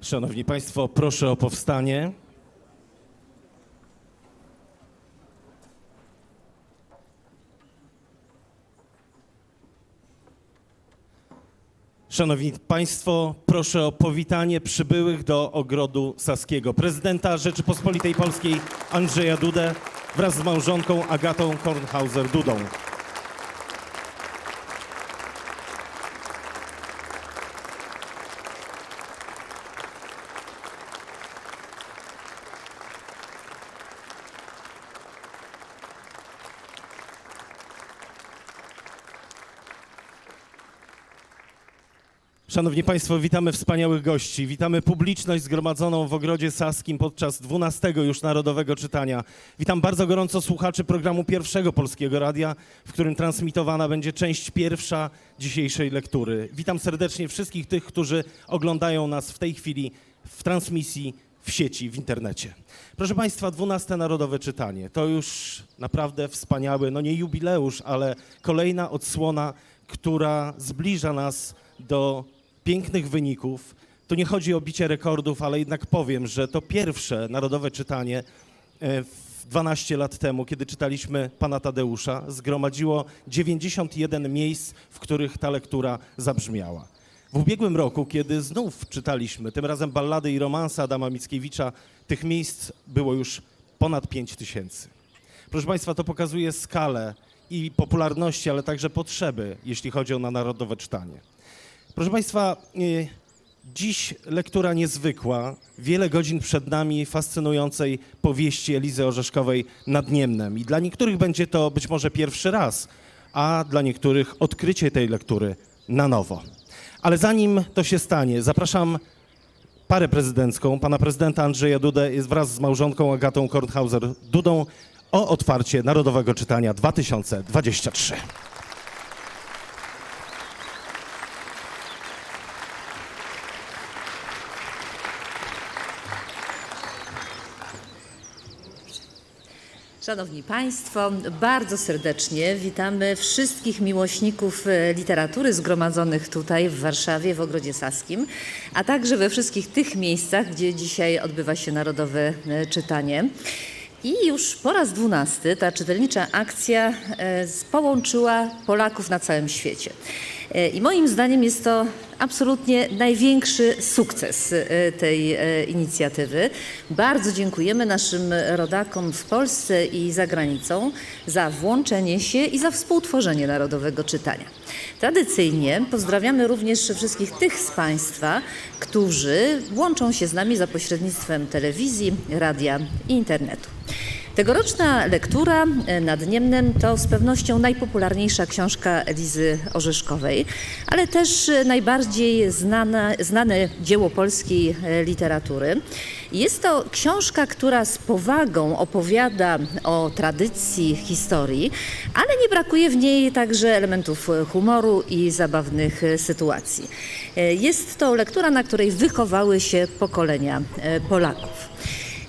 Szanowni Państwo, proszę o powstanie. Szanowni Państwo, proszę o powitanie przybyłych do Ogrodu Saskiego. Prezydenta Rzeczypospolitej Polskiej Andrzeja Dudę wraz z małżonką Agatą Kornhauser-Dudą. Szanowni Państwo, witamy wspaniałych gości. Witamy publiczność zgromadzoną w Ogrodzie Saskim podczas 12 już Narodowego Czytania. Witam bardzo gorąco słuchaczy programu Pierwszego Polskiego Radia, w którym transmitowana będzie część pierwsza dzisiejszej lektury. Witam serdecznie wszystkich tych, którzy oglądają nas w tej chwili w transmisji w sieci, w internecie. Proszę Państwa, 12 Narodowe Czytanie to już naprawdę wspaniały, no nie jubileusz, ale kolejna odsłona, która zbliża nas do pięknych wyników. Tu nie chodzi o bicie rekordów, ale jednak powiem, że to pierwsze Narodowe Czytanie e, w 12 lat temu, kiedy czytaliśmy Pana Tadeusza, zgromadziło 91 miejsc, w których ta lektura zabrzmiała. W ubiegłym roku, kiedy znów czytaliśmy, tym razem ballady i romanse Adama Mickiewicza, tych miejsc było już ponad 5 tysięcy. Proszę Państwa, to pokazuje skalę i popularności, ale także potrzeby, jeśli chodzi o na narodowe czytanie. Proszę Państwa, y, dziś lektura niezwykła, wiele godzin przed nami fascynującej powieści Elizy Orzeszkowej nad Niemnem. I dla niektórych będzie to być może pierwszy raz, a dla niektórych odkrycie tej lektury na nowo. Ale zanim to się stanie, zapraszam parę prezydencką, pana prezydenta Andrzeja Dudę wraz z małżonką Agatą Kornhauser-Dudą o otwarcie Narodowego Czytania 2023. Szanowni Państwo, bardzo serdecznie witamy wszystkich miłośników e, literatury zgromadzonych tutaj w Warszawie, w Ogrodzie Saskim, a także we wszystkich tych miejscach, gdzie dzisiaj odbywa się Narodowe e, Czytanie. I już po raz dwunasty ta czytelnicza akcja e, połączyła Polaków na całym świecie. E, I moim zdaniem jest to absolutnie największy sukces e, tej inicjatywy. Bardzo dziękujemy naszym rodakom w Polsce i za granicą za włączenie się i za współtworzenie narodowego czytania. Tradycyjnie pozdrawiamy również wszystkich tych z Państwa, którzy łączą się z nami za pośrednictwem telewizji, radia i internetu. Tegoroczna lektura e, nad Niemnem to z pewnością najpopularniejsza książka Elizy Orzeszkowej, ale też e, najbardziej znane dzieło polskiej e, literatury. Jest to książka, która z powagą opowiada o tradycji, historii, ale nie brakuje w niej także elementów humoru i zabawnych sytuacji. Jest to lektura, na której wychowały się pokolenia Polaków.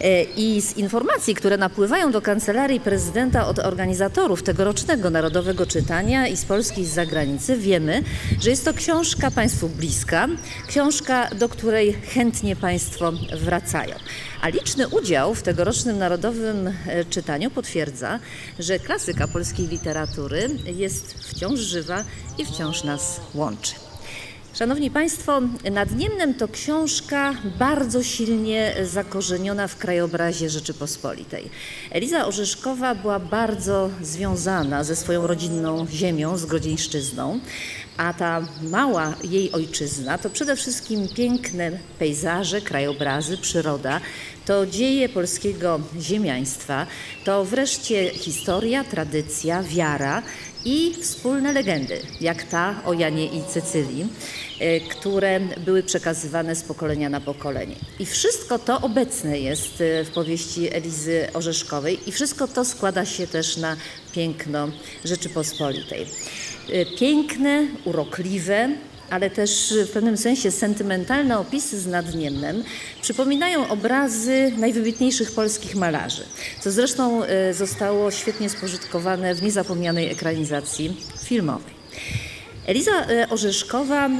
E, I z informacji, które napływają do kancelarii prezydenta od organizatorów tegorocznego Narodowego Czytania i z Polski i z zagranicy wiemy, że jest to książka Państwu bliska, książka, do której chętnie Państwo wracają. A liczny udział w tegorocznym Narodowym e, Czytaniu potwierdza, że klasyka polskiej literatury jest wciąż żywa i wciąż nas łączy. Szanowni Państwo, Nad Niemnem to książka bardzo silnie zakorzeniona w krajobrazie Rzeczypospolitej. Eliza Orzeszkowa była bardzo związana ze swoją rodzinną ziemią, z Grodzieńszczyzną, a ta mała jej ojczyzna to przede wszystkim piękne pejzaże, krajobrazy, przyroda, to dzieje polskiego ziemiaństwa, to wreszcie historia, tradycja, wiara i wspólne legendy, jak ta o Janie i Cecylii, e, które były przekazywane z pokolenia na pokolenie. I wszystko to obecne jest e, w powieści Elizy Orzeszkowej i wszystko to składa się też na piękno Rzeczypospolitej. E, Piękne, urokliwe, ale też w pewnym sensie sentymentalne opisy z Nadniemnem przypominają obrazy najwybitniejszych polskich malarzy, co zresztą e, zostało świetnie spożytkowane w niezapomnianej ekranizacji filmowej. Eliza e, Orzeszkowa e,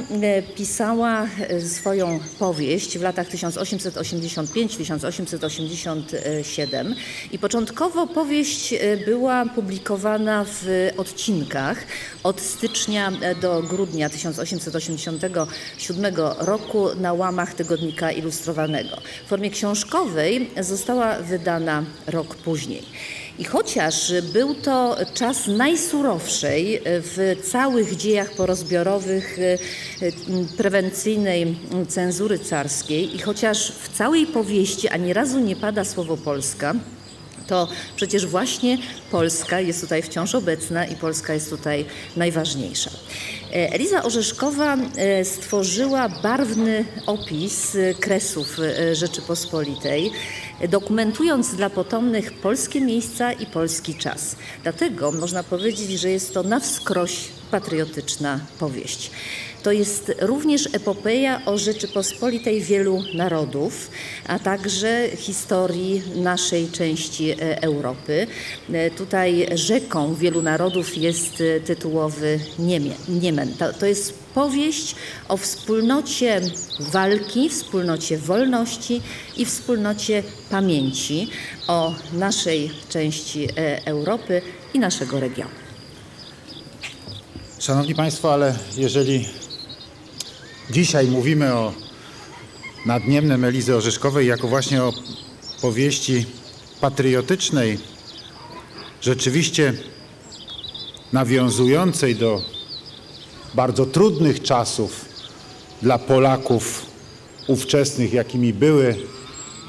pisała e, swoją powieść w latach 1885-1887 i początkowo powieść była publikowana w odcinkach od stycznia do grudnia 1887 roku na łamach tygodnika ilustrowanego. W formie książkowej została wydana rok później. I chociaż był to czas najsurowszej w całych dziejach porozbiorowych e, prewencyjnej cenzury carskiej i chociaż w całej powieści ani razu nie pada słowo Polska, to przecież właśnie Polska jest tutaj wciąż obecna i Polska jest tutaj najważniejsza. E, Eliza Orzeszkowa e, stworzyła barwny opis kresów e, Rzeczypospolitej, dokumentując dla potomnych polskie miejsca i polski czas. Dlatego można powiedzieć, że jest to na wskroś patriotyczna powieść. To jest również epopeja o Rzeczypospolitej wielu narodów, a także historii naszej części e, Europy. E, Tutaj rzeką wielu narodów jest e, tytułowy Niemie, Niemen. To, to jest powieść o wspólnocie walki, wspólnocie wolności i wspólnocie pamięci o naszej części Europy i naszego regionu. Szanowni Państwo, ale jeżeli dzisiaj mówimy o nadniemnym Elizy Orzeszkowej jako właśnie o powieści patriotycznej, rzeczywiście nawiązującej do bardzo trudnych czasów dla Polaków ówczesnych, jakimi były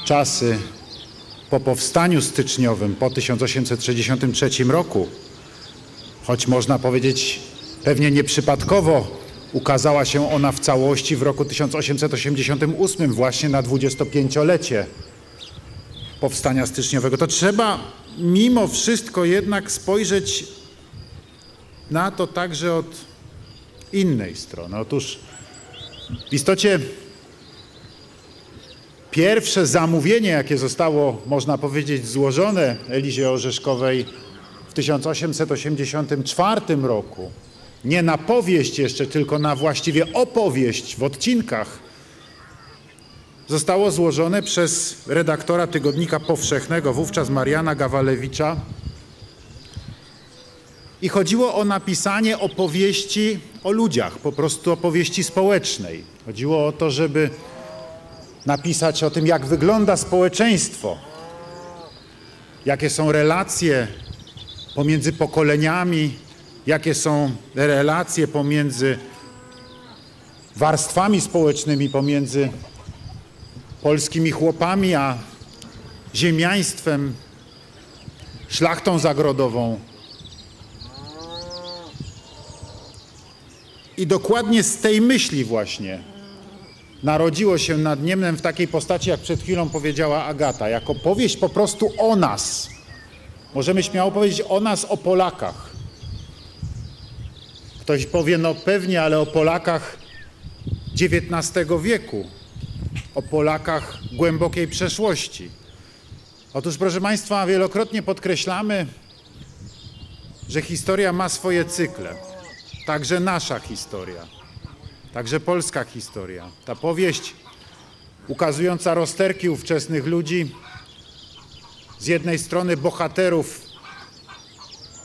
czasy po powstaniu styczniowym, po 1863 roku, choć można powiedzieć pewnie nieprzypadkowo ukazała się ona w całości w roku 1888, właśnie na 25-lecie powstania styczniowego, to trzeba mimo wszystko jednak spojrzeć na to także od innej strony. Otóż w istocie pierwsze zamówienie, jakie zostało, można powiedzieć, złożone Elizie Orzeszkowej w 1884 roku, nie na powieść jeszcze, tylko na właściwie opowieść w odcinkach, zostało złożone przez redaktora Tygodnika Powszechnego, wówczas Mariana Gawalewicza. I chodziło o napisanie opowieści o ludziach, po prostu opowieści społecznej. Chodziło o to, żeby napisać o tym, jak wygląda społeczeństwo, jakie są relacje pomiędzy pokoleniami, jakie są relacje pomiędzy warstwami społecznymi, pomiędzy polskimi chłopami a ziemiaństwem, szlachtą zagrodową. I dokładnie z tej myśli właśnie narodziło się nad Niemnem w takiej postaci, jak przed chwilą powiedziała Agata, jako powieść po prostu o nas. Możemy śmiało powiedzieć o nas, o Polakach. Ktoś powie, no pewnie, ale o Polakach XIX wieku, o Polakach głębokiej przeszłości. Otóż, proszę Państwa, wielokrotnie podkreślamy, że historia ma swoje cykle. Także nasza historia, także polska historia. Ta powieść ukazująca rozterki ówczesnych ludzi, z jednej strony bohaterów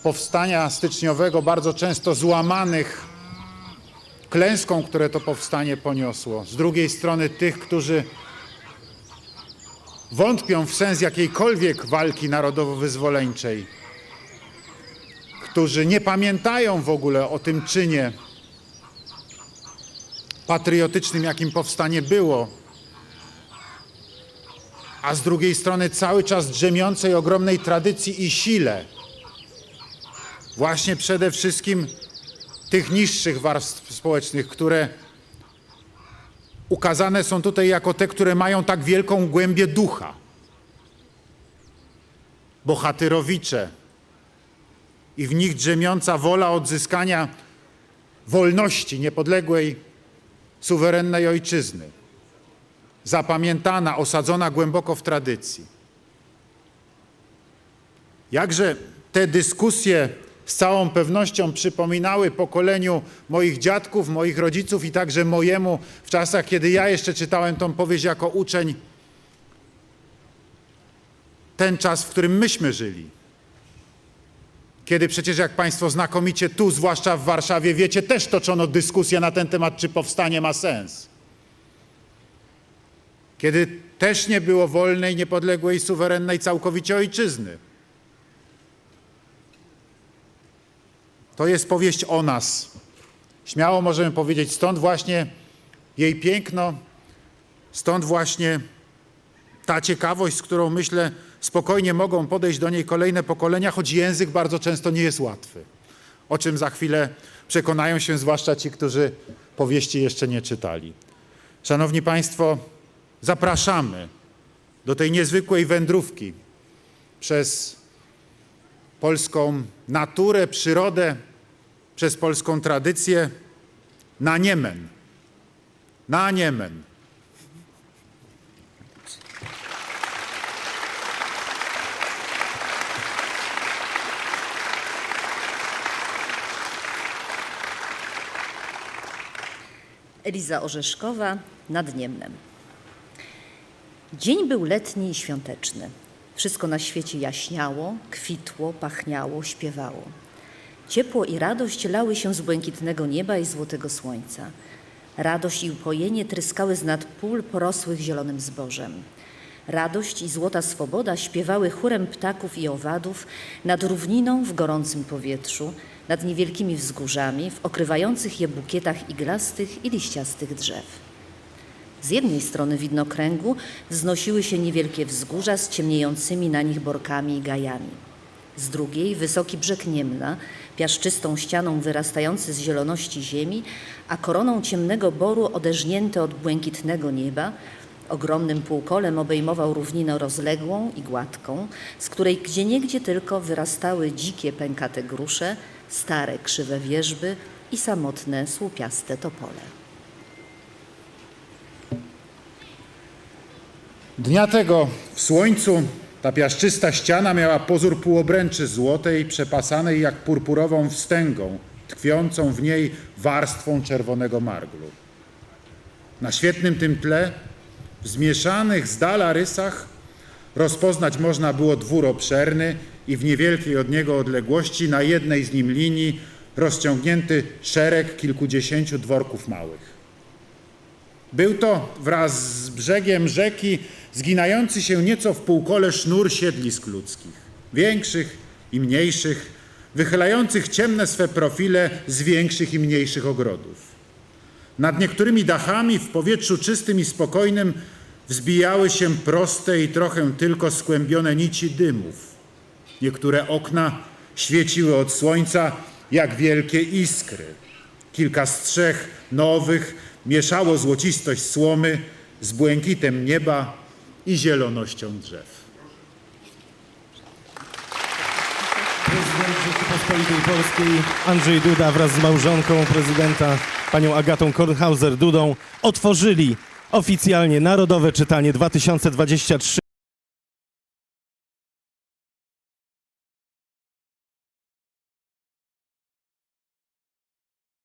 powstania styczniowego, bardzo często złamanych klęską, które to powstanie poniosło, z drugiej strony tych, którzy wątpią w sens jakiejkolwiek walki narodowo-wyzwoleńczej, którzy nie pamiętają w ogóle o tym czynie patriotycznym, jakim powstanie było, a z drugiej strony cały czas drzemiącej ogromnej tradycji i sile, właśnie przede wszystkim tych niższych warstw społecznych, które ukazane są tutaj jako te, które mają tak wielką głębię ducha. Bohatyrowicze i w nich drzemiąca wola odzyskania wolności niepodległej, suwerennej ojczyzny zapamiętana, osadzona głęboko w tradycji. Jakże te dyskusje z całą pewnością przypominały pokoleniu moich dziadków, moich rodziców i także mojemu w czasach, kiedy ja jeszcze czytałem tą powieść jako uczeń, ten czas, w którym myśmy żyli. Kiedy przecież, jak Państwo znakomicie tu, zwłaszcza w Warszawie, wiecie, też toczono dyskusję na ten temat, czy powstanie ma sens. Kiedy też nie było wolnej, niepodległej, suwerennej całkowicie ojczyzny. To jest powieść o nas. Śmiało możemy powiedzieć, stąd właśnie jej piękno, stąd właśnie ta ciekawość, z którą myślę, spokojnie mogą podejść do niej kolejne pokolenia, choć język bardzo często nie jest łatwy. O czym za chwilę przekonają się zwłaszcza ci, którzy powieści jeszcze nie czytali. Szanowni Państwo, zapraszamy do tej niezwykłej wędrówki przez polską naturę, przyrodę, przez polską tradycję na Niemen. Na Niemen. Eliza Orzeszkowa nad Niemnem. Dzień był letni i świąteczny. Wszystko na świecie jaśniało, kwitło, pachniało, śpiewało. Ciepło i radość lały się z błękitnego nieba i złotego słońca. Radość i upojenie tryskały z nad pól porosłych zielonym zbożem. Radość i złota swoboda śpiewały chórem ptaków i owadów nad równiną w gorącym powietrzu, nad niewielkimi wzgórzami, w okrywających je bukietach iglastych i liściastych drzew. Z jednej strony widnokręgu wznosiły się niewielkie wzgórza z ciemniejącymi na nich borkami i gajami. Z drugiej wysoki brzeg Niemna, piaszczystą ścianą wyrastający z zieloności ziemi, a koroną ciemnego boru odeżnięty od błękitnego nieba, ogromnym półkolem obejmował równinę rozległą i gładką, z której gdzieniegdzie tylko wyrastały dzikie pękate grusze, stare krzywe wierzby i samotne słupiaste topole. Dnia tego w słońcu ta piaszczysta ściana miała pozór półobręczy złotej, przepasanej jak purpurową wstęgą, tkwiącą w niej warstwą czerwonego marglu. Na świetnym tym tle, w zmieszanych z dala rysach, rozpoznać można było dwór obszerny i w niewielkiej od niego odległości na jednej z nim linii rozciągnięty szereg kilkudziesięciu dworków małych. Był to wraz z brzegiem rzeki zginający się nieco w półkole sznur siedlisk ludzkich, większych i mniejszych, wychylających ciemne swe profile z większych i mniejszych ogrodów. Nad niektórymi dachami w powietrzu czystym i spokojnym wzbijały się proste i trochę tylko skłębione nici dymów. Niektóre okna świeciły od słońca jak wielkie iskry. Kilka strzech nowych mieszało złocistość słomy z błękitem nieba i zielonością drzew. Prezydent Rzeczypospolitej Polskiej Andrzej Duda wraz z małżonką prezydenta panią Agatą Kornhauser-Dudą otworzyli oficjalnie Narodowe Czytanie 2023.